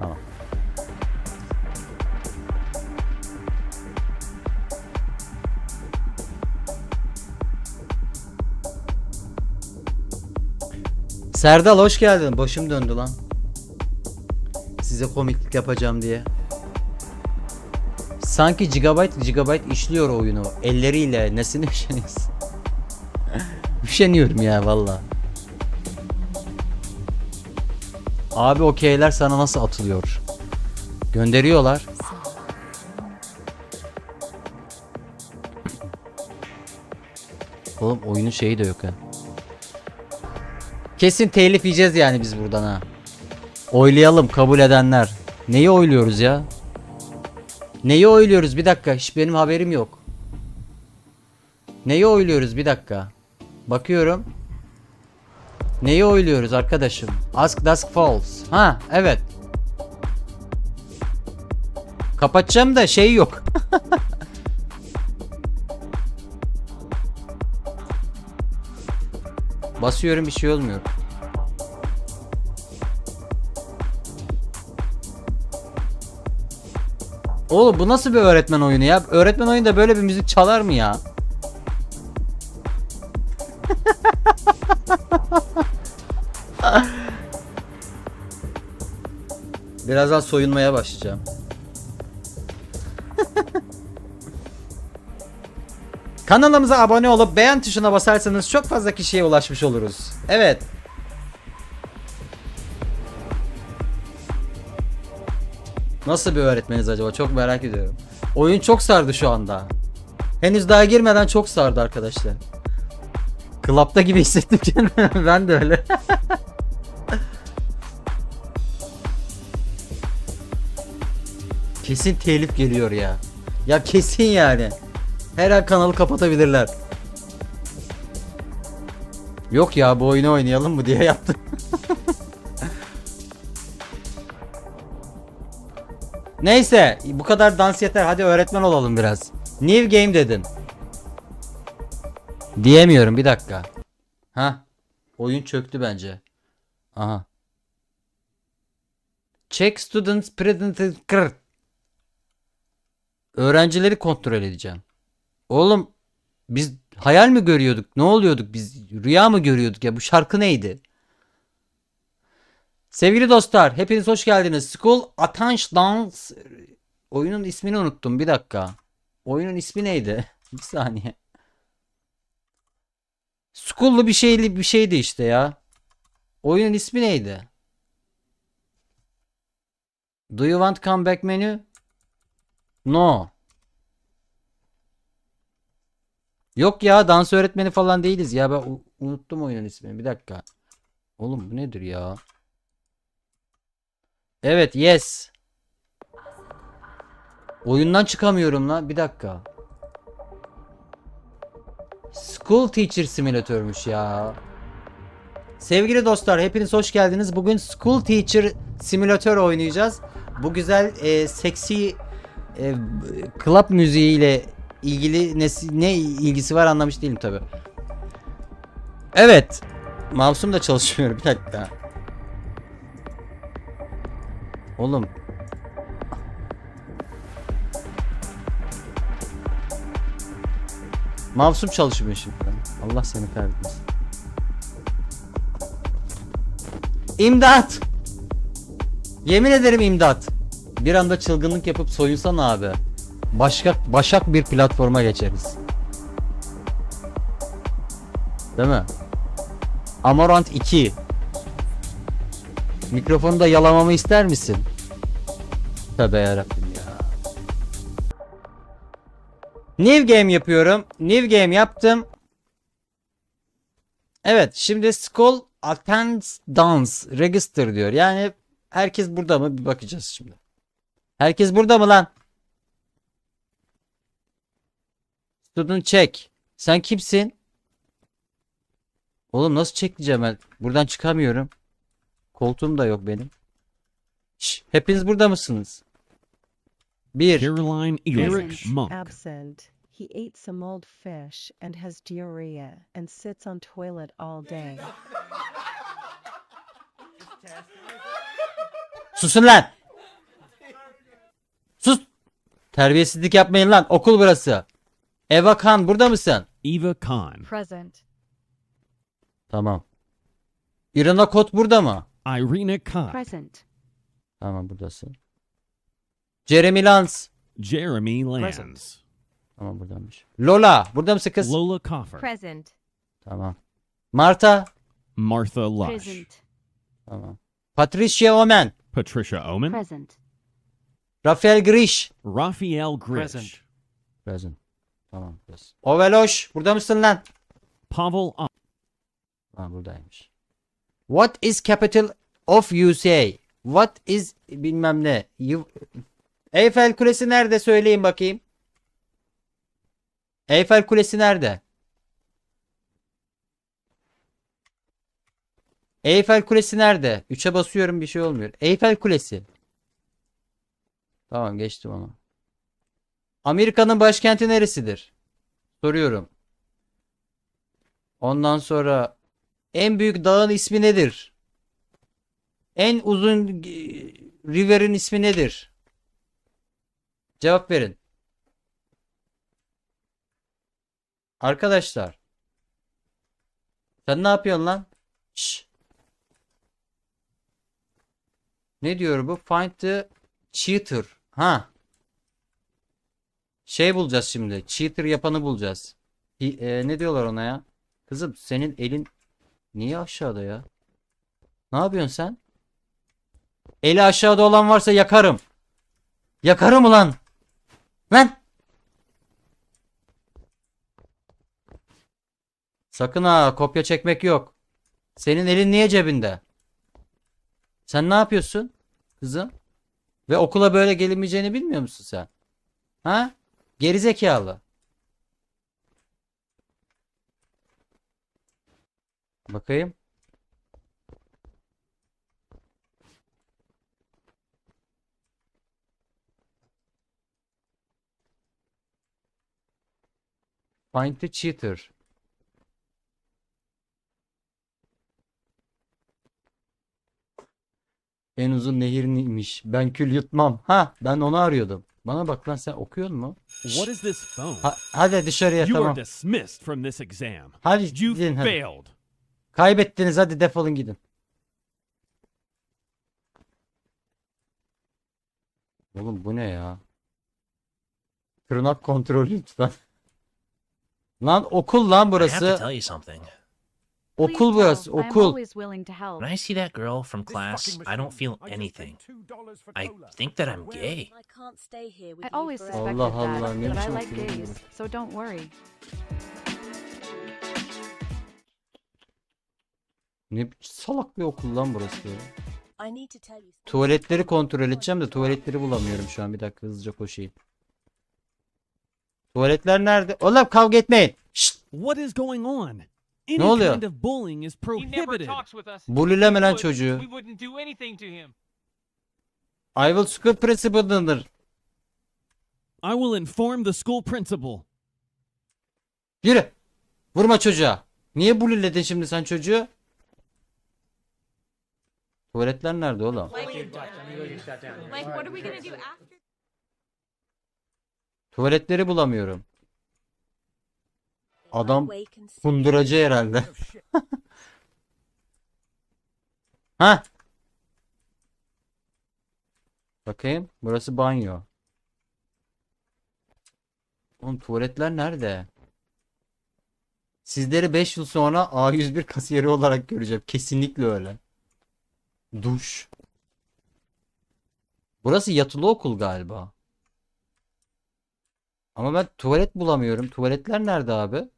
Tamam. Serdal hoş geldin. Başım döndü lan. Size komiklik yapacağım diye. Sanki gigabyte gigabyte işliyor oyunu. Elleriyle nesine üşeniyorsun? Üşeniyorum ya valla. Abi okeyler sana nasıl atılıyor? Gönderiyorlar. Oğlum oyunun şeyi de yok ha. Kesin telif yiyeceğiz yani biz buradan ha. Oylayalım kabul edenler. Neyi oyluyoruz ya? Neyi oyluyoruz? Bir dakika. Hiç benim haberim yok. Neyi oyluyoruz? Bir dakika. Bakıyorum. Neyi oyluyoruz arkadaşım? Ask Dusk Falls. Ha evet. Kapatacağım da şey yok. Basıyorum bir şey olmuyor. Oğlum bu nasıl bir öğretmen oyunu ya? Öğretmen oyunda böyle bir müzik çalar mı ya? Birazdan soyunmaya başlayacağım. Kanalımıza abone olup beğen tuşuna basarsanız çok fazla kişiye ulaşmış oluruz. Evet. Nasıl bir öğretmeniz acaba? Çok merak ediyorum. Oyun çok sardı şu anda. Henüz daha girmeden çok sardı arkadaşlar. Klapta gibi hissettim kendimi. ben de öyle. kesin telif geliyor ya. Ya kesin yani. Her an kanalı kapatabilirler. Yok ya bu oyunu oynayalım mı diye yaptım. Neyse bu kadar dans yeter hadi öğretmen olalım biraz. New game dedin. Diyemiyorum bir dakika. Ha oyun çöktü bence. Aha. Check students present Öğrencileri kontrol edeceğim. Oğlum biz hayal mi görüyorduk? Ne oluyorduk biz? Rüya mı görüyorduk ya? Bu şarkı neydi? Sevgili dostlar, hepiniz hoş geldiniz. School Attention Dance oyunun ismini unuttum. Bir dakika. Oyunun ismi neydi? Bir saniye. School'lu bir şeyli bir şeydi işte ya. Oyunun ismi neydi? Do you want comeback menu? No. Yok ya dans öğretmeni falan değiliz ya ben unuttum oyunun ismini bir dakika. Oğlum bu nedir ya? Evet yes. Oyundan çıkamıyorum lan bir dakika. School Teacher Simülatörmüş ya. Sevgili dostlar hepiniz hoş geldiniz. Bugün School Teacher Simülatör oynayacağız. Bu güzel e, seksi e, club müziğiyle ilgili ne, ne ilgisi var anlamış değilim tabi. Evet. Mouse'um da çalışmıyor bir dakika. Oğlum. Mouse'um çalışmıyor şimdi. Allah seni kahretmesin. İmdat! Yemin ederim imdat. Bir anda çılgınlık yapıp soyunsan abi. Başka başak bir platforma geçeriz. Değil mi? Amorant 2. Mikrofonu da yalamamı ister misin? Tövbe yarabbim ya. New game yapıyorum. New game yaptım. Evet şimdi Skull Attend Dance Register diyor. Yani herkes burada mı bir bakacağız şimdi. Herkes burada mı lan? Student check. Sen kimsin? Oğlum nasıl çekleyeceğim ben? Buradan çıkamıyorum. Koltuğum da yok benim. Şş, hepiniz burada mısınız? Bir. Caroline Eric Present. Monk. Absent. He ate some old fish and has diarrhea and sits on toilet all day. Susun lan. Terbiyesizlik yapmayın lan. Okul burası. Eva Khan burada mısın? Eva Khan, Present. Tamam. Irina Kot burada mı? Irina Khan, Present. Tamam buradasın. Jeremy Lance. Jeremy Lands, Tamam buradaymış. Lola burada mısın kız? Lola Coffer, Present. Tamam. Marta. Martha Lush, Present. Tamam. Patricia Omen. Patricia Omen, Present. Rafael Grish. Raphael Grish, Present. Present. Tamam. Present. Oveloş burada mısın lan? Pavel O- Ha buradaymış. What is capital of USA? What is bilmem ne. You... Eyfel Kulesi nerede söyleyin bakayım. Eyfel Kulesi nerede? Eyfel Kulesi nerede? 3'e basıyorum bir şey olmuyor. Eyfel Kulesi. Tamam geçtim onu. Amerika'nın başkenti neresidir? Soruyorum. Ondan sonra en büyük dağın ismi nedir? En uzun e, river'in ismi nedir? Cevap verin. Arkadaşlar. Sen ne yapıyorsun lan? Şş. Ne diyor bu? Find the cheater. Ha. Şey bulacağız şimdi. Cheater yapanı bulacağız. Hi- e, ne diyorlar ona ya? Kızım senin elin niye aşağıda ya? Ne yapıyorsun sen? Eli aşağıda olan varsa yakarım. Yakarım ulan. Lan. Sakın ha kopya çekmek yok. Senin elin niye cebinde? Sen ne yapıyorsun kızım? Ve okula böyle gelinmeyeceğini bilmiyor musun sen? Ha? Gerizekalı. Bakayım. Find the cheater. En uzun nehir neymiş? Ben kül yutmam. Ha, ben onu arıyordum. Bana bak lan sen okuyor mu? What is this phone? Ha, hadi dışarıya you tamam. are dismissed from this exam. Hadi You gidin hadi. failed. Kaybettiniz hadi defolun gidin. Oğlum bu ne ya? Tırnak kontrolü lütfen. Lan okul lan I have to burası. Okul burası, okul. When I see that girl from class, I don't feel anything. I think that I'm gay. I can't stay here with I you always suspected Allah that, Allah, ne but I biçim like gays, so don't worry. Ne salak bir okul lan burası ya. I need to tell you something. Tuvaletleri kontrol edeceğim de tuvaletleri bulamıyorum şu an. Bir dakika hızlıca koşayım. Tuvaletler nerede? Oğlum kavga etmeyin. Şşt! What is going on? Any oluyor? kind of bullying is He never prohibited. talks with us. Bullileme If lan çocuğu. We wouldn't do anything to him. I will school principal'dır. I will inform the school principal. Yürü. Vurma çocuğa. Niye buliledin şimdi sen çocuğu? Tuvaletler nerede oğlum? Tuvaletleri bulamıyorum. Adam kunduracı herhalde. ha? Bakayım. Burası banyo. Oğlum tuvaletler nerede? Sizleri 5 yıl sonra A101 kasiyeri olarak göreceğim. Kesinlikle öyle. Duş. Burası yatılı okul galiba. Ama ben tuvalet bulamıyorum. Tuvaletler nerede abi?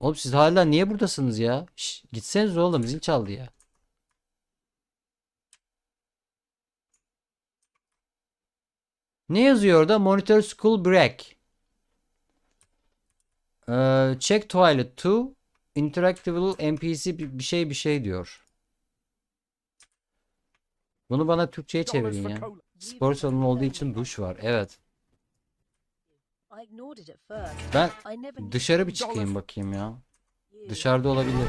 Oğlum siz hala niye buradasınız ya? Şş, gitseniz oğlum zil çaldı ya. Ne yazıyor orada? Monitor school break. Ee, check toilet to interactable NPC bir bir şey bir şey diyor. Bunu bana Türkçe'ye çevirin ya. Spor salonu olduğu için duş var. Evet. I ignored it at first. Ben dışarı bir çıkayım bakayım ya. Dışarıda olabilir.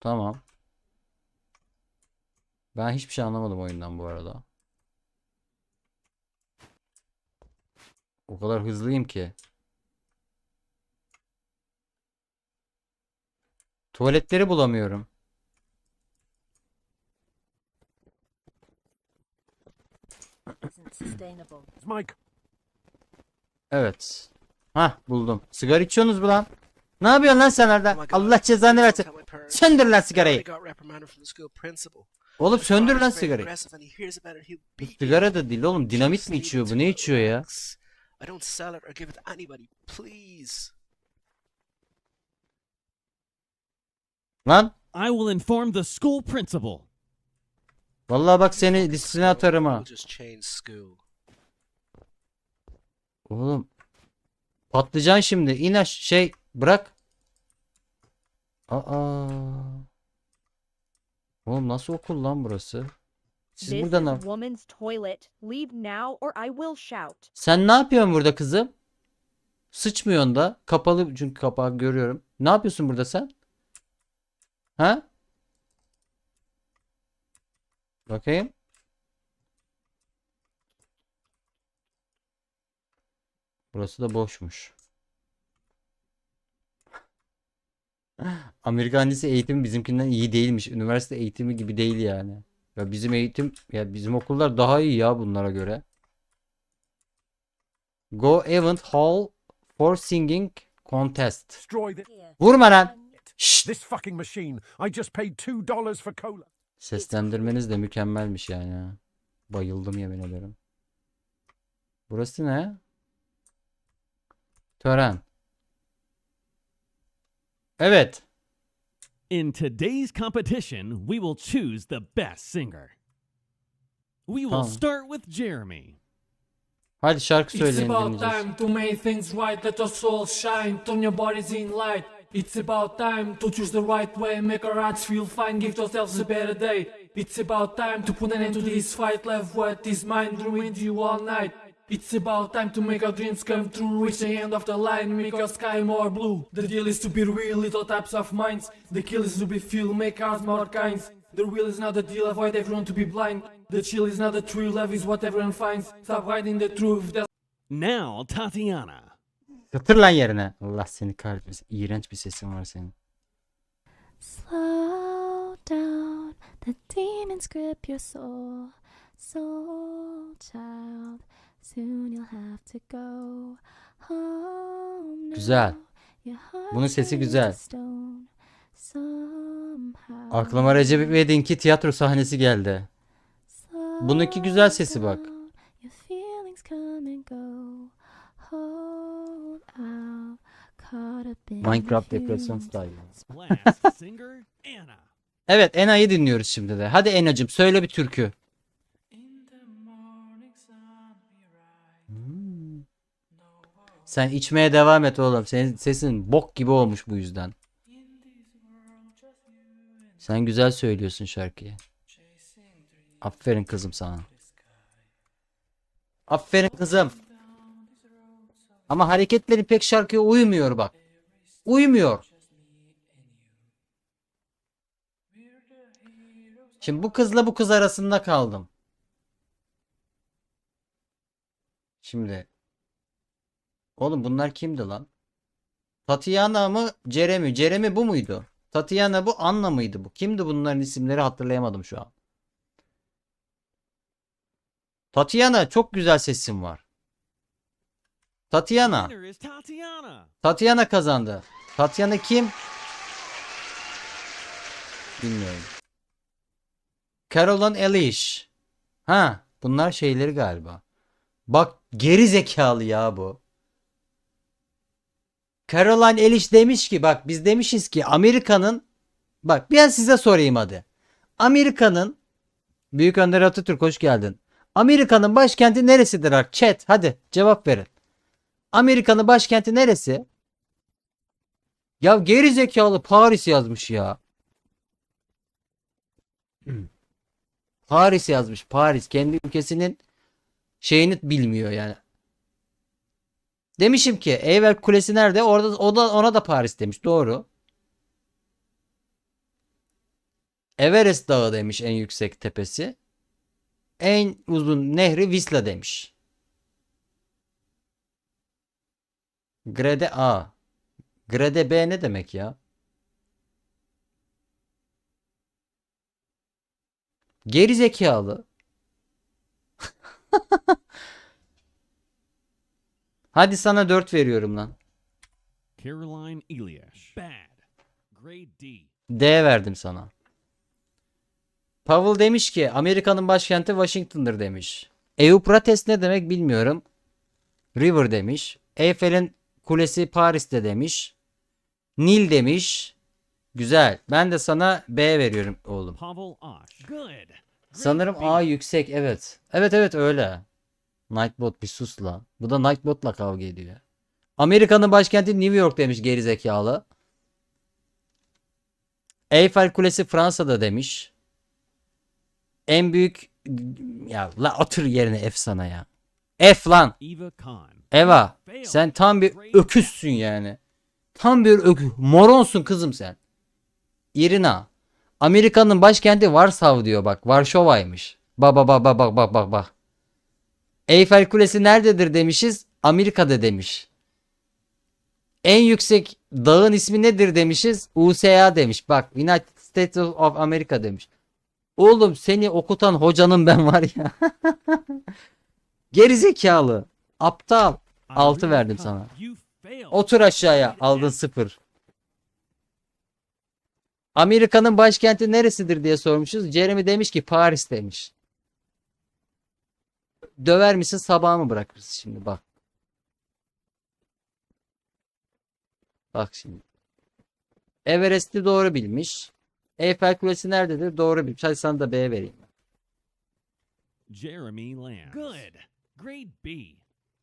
Tamam. Ben hiçbir şey anlamadım oyundan bu arada. O kadar hızlıyım ki. Tuvaletleri bulamıyorum. Evet. Hah buldum. Sigara içiyorsunuz mu lan? Ne yapıyorsun lan sen orada? Allah cezanı versin. Söndür lan sigarayı. Oğlum söndür lan sigarayı. Bu sigara da değil oğlum. Dinamit mi içiyor bu? Ne içiyor ya? I don't sell it or give it to anybody. Please. Lan. I will inform the school principal. Vallahi bak seni disipline atarım ha. Oğlum. Patlıcan şimdi. İn aş şey bırak. Aa. Oğlum nasıl okul lan burası? Siz This burada ne? woman's toilet. Leave now or I will shout. Sen ne yapıyorsun burada kızım? Sıçmıyorsun da. Kapalı çünkü kapağı görüyorum. Ne yapıyorsun burada sen? Ha? Bakayım. Burası da boşmuş. Amerikan lisesi eğitimi bizimkinden iyi değilmiş. Üniversite eğitimi gibi değil yani. Ya bizim eğitim ya bizim okullar daha iyi ya bunlara göre. Go event hall for singing contest. Vurma lan. Şşt. this fucking machine. I just paid two dollars for cola. Seslendirmeniz de mükemmelmiş yani. Bayıldım yemin ederim. Burası ne? Tören. Evet. In today's competition, we will choose the best singer. We will Tamam. start with Jeremy. Hadi şarkı It's söyleyin about dinleyeceğiz. time to make things right, let your soul shine, turn your bodies in light. It's about time to choose the right way, make our hearts feel fine, give yourselves a better day. It's about time to put an end to this fight, love what is mine, ruined you all night. It's about time to make our dreams come true, reach the end of the line, make our sky more blue. The deal is to be real, little types of minds. The kill is to be feel, make ours more kinds. The real is not the deal, avoid everyone to be blind. The chill is not the true, love is what everyone finds. Stop hiding the truth, there's Now, Tatiana. Yatır lan yerine. Allah seni kahretmesin. İğrenç bir sesin var senin. Slow down, the demons grip your soul. Soul child, soon you'll have to go home. Güzel. Bunun sesi güzel. Aklıma Recep İvedik'inki tiyatro sahnesi geldi. Bununki güzel sesi bak. Slow down, your feelings come and go. Hold out, caught up in the Minecraft depresyon style. Evet Ena'yı dinliyoruz şimdi de. Hadi Ena'cım söyle bir türkü. Hmm. Sen içmeye devam et oğlum. Senin sesin bok gibi olmuş bu yüzden. Sen güzel söylüyorsun şarkıyı. Aferin kızım sana. Aferin kızım. Ama hareketleri pek şarkıya uymuyor bak. Uymuyor. Şimdi bu kızla bu kız arasında kaldım. Şimdi. Oğlum bunlar kimdi lan? Tatiana mı? Jeremy. Jeremy bu muydu? Tatiana bu. Anna mıydı bu? Kimdi bunların isimleri hatırlayamadım şu an. Tatiana çok güzel sesin var. Tatiana. Tatiana kazandı. Tatiana kim? Bilmiyorum. Carolyn Elish. Ha, bunlar şeyleri galiba. Bak geri zekalı ya bu. Caroline Elish demiş ki bak biz demişiz ki Amerika'nın bak ben size sorayım hadi. Amerika'nın Büyük Önder Atatürk hoş geldin. Amerika'nın başkenti neresidir? Chat hadi cevap verin. Amerika'nın başkenti neresi? Ya geri zekalı Paris yazmış ya. Paris yazmış. Paris kendi ülkesinin şeyini bilmiyor yani. Demişim ki Eyfel Kulesi nerede? Orada o da ona da Paris demiş. Doğru. Everest Dağı demiş en yüksek tepesi. En uzun nehri Visla demiş. Grade A. Grade B ne demek ya? Geri zekalı. Hadi sana 4 veriyorum lan. Caroline Eliash. Bad. Grade D. D verdim sana. Powell demiş ki Amerika'nın başkenti Washington'dır demiş. Euphrates ne demek bilmiyorum. River demiş. Eyfel'in kulesi Paris'te demiş. Nil demiş. Güzel. Ben de sana B veriyorum oğlum. Sanırım. A yüksek evet. Evet evet öyle. Nightbot bir sus la. Bu da Nightbot'la kavga ediyor. Amerika'nın başkenti New York demiş gerizekalı. Eyfel Kulesi Fransa'da demiş. En büyük ya la otur yerine F sana ya. F lan. Eva sen tam bir öküzsün yani. Tam bir öküz. Moronsun kızım sen. Irina. Amerika'nın başkenti Warsaw diyor bak. Varşova'ymış. Bak bak bak bak bak bak bak. Eyfel Kulesi nerededir demişiz. Amerika'da demiş. En yüksek dağın ismi nedir demişiz. USA demiş. Bak United States of America demiş. Oğlum seni okutan hocanın ben var ya. Gerizekalı. Aptal. Altı Irina verdim Khan, sana. Otur aşağıya. Aldın sıfır. Amerika'nın başkenti neresidir diye sormuşuz. Jeremy demiş ki Paris demiş. Döver misin sabaha mı bırakırız şimdi bak. Bak şimdi. Everest'i doğru bilmiş. Eyfel Kulesi nerededir? Doğru bilmiş. Hadi sana da B vereyim. Jeremy Lamb. Good. Grade B.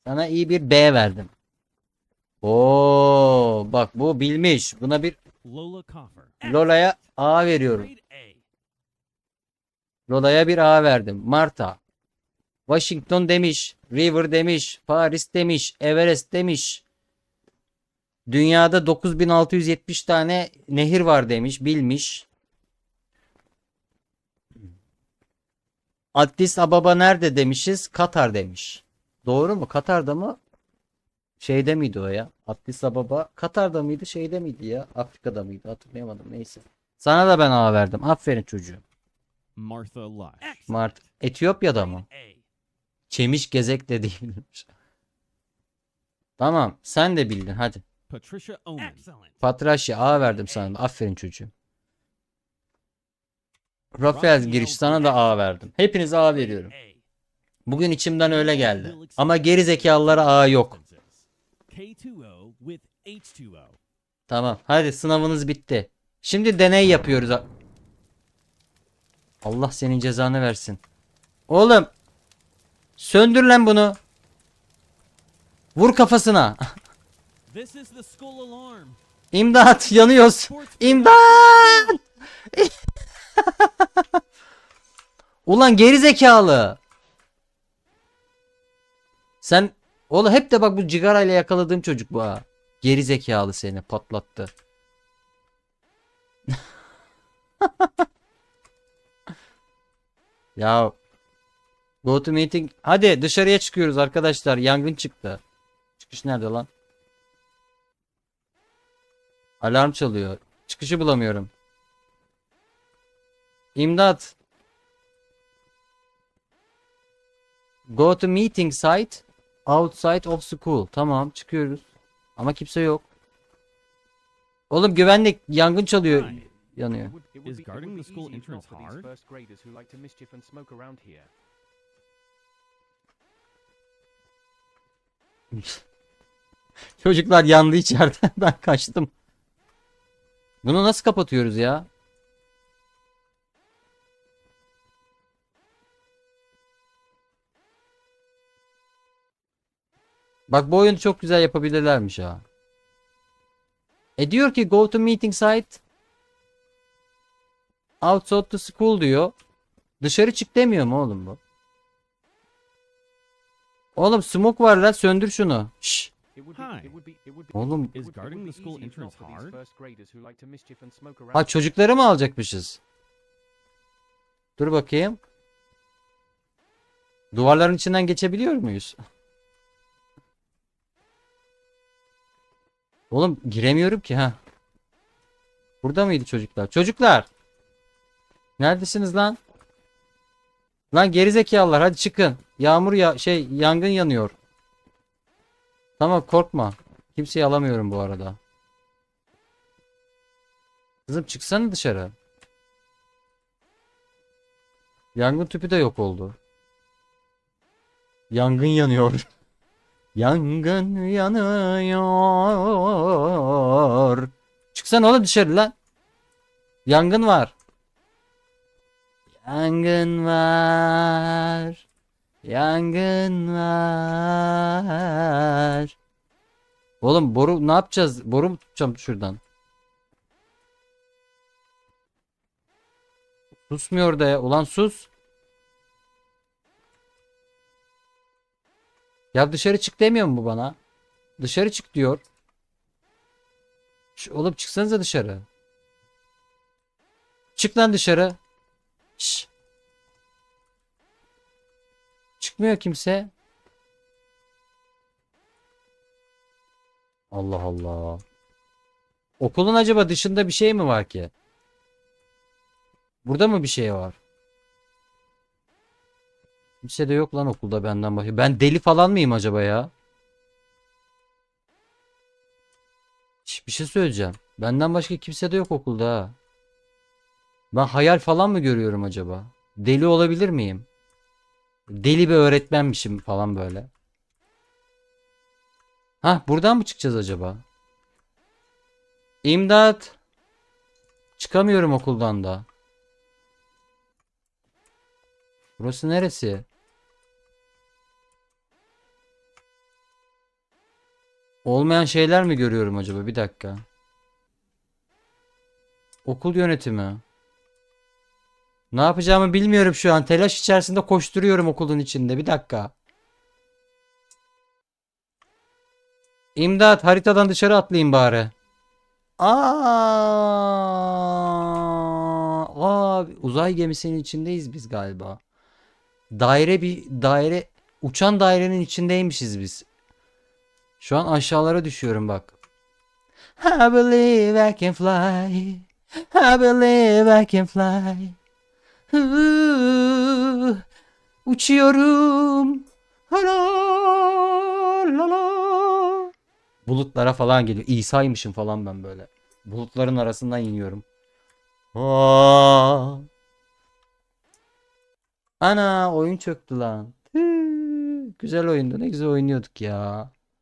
Sana iyi bir B verdim. Oo, bak bu bilmiş. Buna bir. Lola'ya A veriyorum. Lola'ya bir A verdim. Marta. Washington demiş. River demiş. Paris demiş. Everest demiş. Dünyada 9670 tane nehir var demiş. Bilmiş. Addis Ababa nerede demişiz? Katar demiş. Doğru mu? Katar'da mı? Şeyde miydi o ya? Addis Ababa Katar'da mıydı? Şeyde miydi ya? Afrika'da mıydı? Hatırlayamadım. Neyse. Sana da ben A verdim. Aferin çocuğum. Martha Lush. Mart. Etiyopya'da mı? Çemiş gezek de değilmiş. Tamam. Sen de bildin. Hadi. Patricia Oman. Excellent. Patrasya A verdim sana. da. Aferin çocuğum. Rafael giriş sana da A verdim. Hepinize A veriyorum. Bugün içimden öyle geldi. Ama geri zekalılara A yok. K2O with H2O. Tamam. Hadi sınavınız bitti. Şimdi deney yapıyoruz. Allah senin cezanı versin. Oğlum. Söndür lan bunu. Vur kafasına. İmdat yanıyoruz. İmdat. Ulan geri zekalı. Sen oğlum hep de bak bu cigarayla yakaladığım çocuk bu ha. Geri zekalı seni patlattı. ya Go to meeting. Hadi dışarıya çıkıyoruz arkadaşlar. Yangın çıktı. Çıkış nerede lan? Alarm çalıyor. Çıkışı bulamıyorum. İmdat. Go to meeting site outside of school. Tamam çıkıyoruz. Ama kimse yok. Oğlum güvenlik yangın çalıyor. Yanıyor. Is guarding the school entrance hard? Çocuklar yandı içeride. Ben kaçtım. Bunu nasıl kapatıyoruz ya? Bak bu oyunu çok güzel yapabilirlermiş ha. E diyor ki go to meeting site outside the school diyor. Dışarı çık demiyor mu oğlum bu? Oğlum smoke var lan söndür şunu. Şşş. Oğlum Is guarding the school entrance hard? ha çocukları mı alacakmışız? Dur bakayım. Duvarların içinden geçebiliyor muyuz? Oğlum giremiyorum ki ha. Burada mıydı çocuklar? Çocuklar! Neredesiniz lan? Lan gerizekalılar hadi çıkın. Yağmur ya şey yangın yanıyor. Tamam korkma. Kimseyi alamıyorum bu arada. Kızım çıksana dışarı. Yangın tüpü de yok oldu. Yangın yanıyor. Yangın yanıyor. Çıksana oğlum dışarı lan. Yangın var. Yangın var. Yangın var. Oğlum boru ne yapacağız? Boru mu tutacağım şuradan? Susmuyor da ya. Ulan sus. Ya dışarı çık demiyor mu bu bana? Dışarı çık diyor. Şş, oğlum çıksanıza dışarı. Çık lan dışarı. Şş. Çıkmıyor kimse. Allah Allah. Okulun acaba dışında bir şey mi var ki? Burada mı bir şey var? Kimse de yok lan okulda benden başka. Ben deli falan mıyım acaba ya? Bir şey söyleyeceğim. Benden başka kimse de yok okulda ha. Ben hayal falan mı görüyorum acaba? Deli olabilir miyim? Deli bir öğretmenmişim falan böyle. Hah buradan mı çıkacağız acaba? İmdat. Çıkamıyorum okuldan da. Burası neresi? Olmayan şeyler mi görüyorum acaba? Bir dakika. Okul yönetimi. Ne yapacağımı bilmiyorum şu an. Telaş içerisinde koşturuyorum okulun içinde. Bir dakika. İmdat haritadan dışarı atlayayım bari. Aa, aa, uzay gemisinin içindeyiz biz galiba. Daire bir daire uçan dairenin içindeymişiz biz. Şu an aşağılara düşüyorum bak. I believe I can fly. I believe I can fly. Ooh, uçuyorum. La la la. Bulutlara falan geliyor. İsa'ymışım falan ben böyle. Bulutların arasından iniyorum. Ana oyun çöktü lan. Güzel oyundu. Ne güzel oynuyorduk ya.